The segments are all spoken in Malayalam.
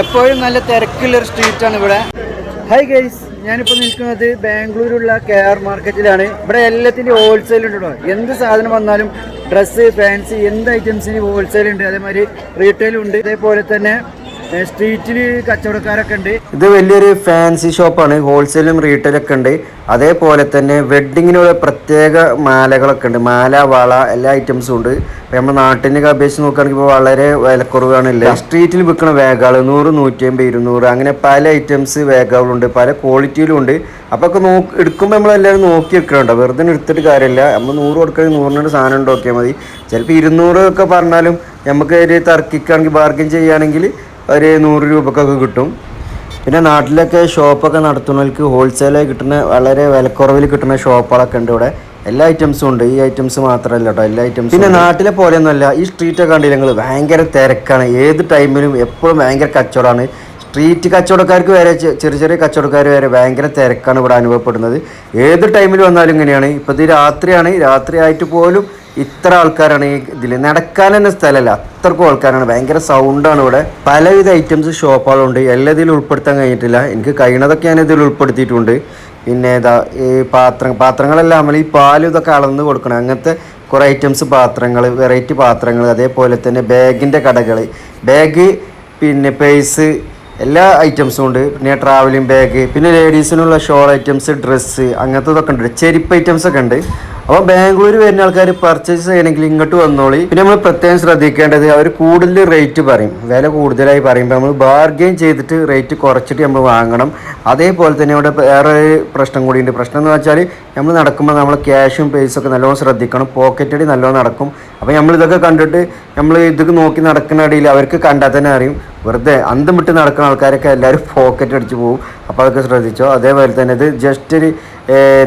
എപ്പോഴും നല്ല തിരക്കുള്ളൊരു സ്ട്രീറ്റാണ് ഇവിടെ. ഹായ് ഗൈസ് ഞാനിപ്പോൾ നിൽക്കുന്നത് ബാംഗ്ലൂരുള്ള കെ ആർ മാർക്കറ്റിലാണ്. ഇവിടെ എല്ലാത്തിന്റെയും ഹോൾസെയിൽ ഉണ്ട് കേട്ടോ എന്ത് സാധനം വന്നാലും ഡ്രസ്സ് ഫാൻസി എന്ത് ഐറ്റംസിന് ഹോൾസെയിൽ ഉണ്ട്. അതേമാതിരി റീറ്റെയിലും ഉണ്ട്. അതേപോലെ തന്നെ സ്ട്രീറ്റിൽ കച്ചവടക്കാരൊക്കെ ഉണ്ട്. ഇത് വലിയൊരു ഫാൻസി ഷോപ്പാണ് ഹോൾസെയിലും റീറ്റെയിലൊക്കെ ഉണ്ട്. അതേപോലെ തന്നെ വെഡ്ഡിങ്ങിനുള്ള പ്രത്യേക മാലകളൊക്കെ ഉണ്ട്. മാല വള എല്ലാ ഐറ്റംസും ഉണ്ട്. ഇപ്പം നമ്മുടെ നാട്ടിനൊക്കെ അപേക്ഷിച്ച് നോക്കുകയാണെങ്കിൽ ഇപ്പോൾ വളരെ വിലക്കുറവാണ് ഇല്ല? സ്ട്രീറ്റിൽ വിൽക്കുന്ന വേഗകൾ നൂറ് നൂറ്റി അമ്പത് ഇരുന്നൂറ് അങ്ങനെ പല ഐറ്റംസ് വേഗകളുണ്ട് പല ക്വാളിറ്റിയിലും ഉണ്ട്. അപ്പോൾ ഒക്കെ നോക്ക് എടുക്കുമ്പോൾ നമ്മളെല്ലാവരും നോക്കി വെക്കണുണ്ടോ? വെറുതെ എടുത്തിട്ട് കാര്യമില്ല. നമ്മൾ നൂറ് കൊടുക്കണമെങ്കിൽ നൂറിനൊരു സാധനം ഉണ്ടാക്കിയാൽ മതി. ചിലപ്പോൾ ഇരുന്നൂറ് ഒക്കെ പറഞ്ഞാലും നമുക്ക് ഒരു തർക്കിക്കുകയാണെങ്കിൽ ബാർഗിൻ ചെയ്യുകയാണെങ്കിൽ ഒരു നൂറ് രൂപക്കൊക്കെ കിട്ടും. പിന്നെ നാട്ടിലൊക്കെ ഷോപ്പൊക്കെ നടത്തുന്നവർക്ക് ഹോൾസെയിലായി കിട്ടുന്ന വളരെ വിലക്കുറവിൽ കിട്ടുന്ന ഷോപ്പുകളൊക്കെ ഉണ്ട് ഇവിടെ. എല്ലാ ഐറ്റംസും ഉണ്ട്. ഈ ഐറ്റംസ് മാത്രമല്ല കേട്ടോ. എല്ലാ ഐറ്റംസും പിന്നെ നാട്ടിലെ പോലെയൊന്നുമല്ല ഈ സ്ട്രീറ്റൊക്കെ കണ്ടില്ല നിങ്ങൾ ഭയങ്കര തിരക്കാണ്. ഏത് ടൈമിലും എപ്പോഴും ഭയങ്കര കച്ചവടമാണ്. സ്ട്രീറ്റ് കച്ചവടക്കാർക്ക് വരെ ചെറിയ ചെറിയ കച്ചവടക്കാർ വരെ ഭയങ്കര തിരക്കാണ് ഇവിടെ അനുഭവപ്പെടുന്നത്. ഏത് ടൈമിൽ വന്നാലും ഇങ്ങനെയാണ്. ഇപ്പോൾ ഇത് രാത്രിയാണ്. രാത്രി ആയിട്ട് പോലും ഇത്ര ആൾക്കാരാണ് ഈ ഇതിൽ നടക്കാൻ തന്നെ സ്ഥലമല്ല. അത്രക്കും ആൾക്കാരാണ്. ഭയങ്കര സൗണ്ടാണ് ഇവിടെ. പലവിധ ഐറ്റംസ് ഷോപ്പുകളുണ്ട് എല്ലാം ഇതിൽ ഉൾപ്പെടുത്താൻ കഴിഞ്ഞിട്ടില്ല. എനിക്ക് കഴിയണതൊക്കെ ഞാൻ ഇതിൽ ഉൾപ്പെടുത്തിയിട്ടുണ്ട്. പിന്നെ ഇതാ ഈ പാത്രം പാത്രങ്ങളെല്ലാം നമ്മൾ ഈ പാലും ഇതൊക്കെ അളന്ന് കൊടുക്കണം. അങ്ങനത്തെ കുറേ ഐറ്റംസ് പാത്രങ്ങൾ വെറൈറ്റി പാത്രങ്ങൾ അതേപോലെ തന്നെ ബാഗിന്റെ കടകൾ ബാഗ് പിന്നെ പേഴ്സ് എല്ലാ ഐറ്റംസും ഉണ്ട്. പിന്നെ ട്രാവലിംഗ് ബാഗ് പിന്നെ ലേഡീസിനുള്ള ഷോൾ ഐറ്റംസ് ഡ്രസ്സ് അങ്ങനത്തെ ഇതൊക്കെ ഉണ്ട്. ചെരുപ്പ് ഐറ്റംസ് ഒക്കെ ഉണ്ട്. അപ്പോൾ ബാംഗ്ലൂർ വരുന്ന ആൾക്കാർ പർച്ചേസ് ചെയ്യണമെങ്കിൽ ഇങ്ങോട്ട് വന്നോളി. പിന്നെ നമ്മൾ പ്രത്യേകം ശ്രദ്ധിക്കേണ്ടത് അവർ കൂടുതൽ റേറ്റ് പറയും. വില കൂടുതലായി പറയുമ്പോൾ നമ്മൾ ബാർഗെയിൻ ചെയ്തിട്ട് റേറ്റ് കുറച്ചിട്ട് നമ്മൾ വാങ്ങണം. അതേപോലെ തന്നെ ഇവിടെ വേറെ പ്രശ്നം കൂടിയുണ്ട്. പ്രശ്നം എന്ന് വെച്ചാൽ നമ്മൾ നടക്കുമ്പോൾ നമ്മൾ ക്യാഷും പേസൊക്കെ നല്ലോണം ശ്രദ്ധിക്കണം. പോക്കറ്റ് അടി നല്ലോണം നടക്കും. അപ്പോൾ നമ്മൾ ഇതൊക്കെ കണ്ടിട്ട് നമ്മൾ ഇതൊക്കെ നോക്കി നടക്കുന്ന ഇടയിൽ അവർക്ക് കണ്ടാൽ തന്നെ അറിയും. വെറുതെ അന്തം വിട്ട് നടക്കുന്ന ആൾക്കാരൊക്കെ എല്ലാവരും പോക്കറ്റ് അടിച്ച് പോകും അപ്പോൾ അതൊക്കെ ശ്രദ്ധിച്ചോ? അതേപോലെ തന്നെ ഇത് ജസ്റ്റ് ഒരു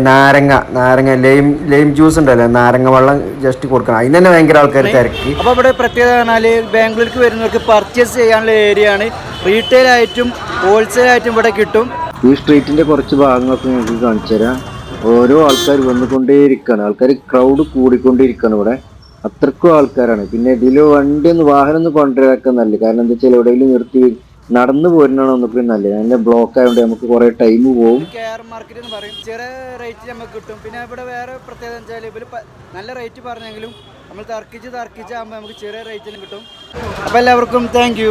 നാരങ്ങ നാരങ്ങ ലൈം ലൈം ജ്യൂസ് ഉണ്ടല്ലോ. നാരങ്ങ വെള്ളം ജസ്റ്റ് കൊടുക്കണം. അതിന് തന്നെ ഭയങ്കര ആൾക്കാർ തിരക്കി. അപ്പോൾ ഇവിടെ പ്രത്യേകത പറഞ്ഞാൽ ബാംഗ്ലൂർക്ക് വരുന്നവർക്ക് പർച്ചേസ് ചെയ്യാനുള്ള ഏരിയ ആണ്. റീറ്റെയിൽ ആയിട്ടും ഹോൾസെയിൽ ആയിട്ടും ഇവിടെ കിട്ടും. ഈ സ്ട്രീറ്റിന്റെ കുറച്ച് ഭാഗങ്ങളൊക്കെ നിങ്ങൾക്ക് കാണിച്ചു തരാം. ഓരോ ആൾക്കാർ വന്നുകൊണ്ടേയിരിക്കുകയാണ് ആൾക്കാർ ക്രൗഡ് കൂടിക്കൊണ്ടിരിക്കുകയാണ് ഇവിടെ. അത്രക്കും ആൾക്കാരാണ്. പിന്നെ ഇതിൽ വണ്ടി ഒന്ന് വാഹനം ഒന്ന് കൊണ്ടുവരാക്കാൻ നല്ലത്. കാരണം എന്താ വെച്ചാൽ എവിടെയെങ്കിലും നിർത്തി നടന്നു പോരുന്നതാണ് നമുക്ക് നല്ലത്. നല്ല ബ്ലോക്ക് ആയതുകൊണ്ട് നമുക്ക് കുറേ ടൈം പോകും കെ ആർ മാർക്കറ്റ് എന്ന് പറയും. ചെറിയ റേറ്റ് നമുക്ക് കിട്ടും. പിന്നെ ഇവിടെ വേറെ പ്രത്യേകത വെച്ചാൽ നല്ല റേറ്റ് പറഞ്ഞെങ്കിലും നമ്മൾ തർക്കിച്ച് തർക്കിച്ചാകുമ്പോൾ നമുക്ക് ചെറിയ റേറ്റിന് കിട്ടും. അപ്പോൾ എല്ലാവർക്കും താങ്ക്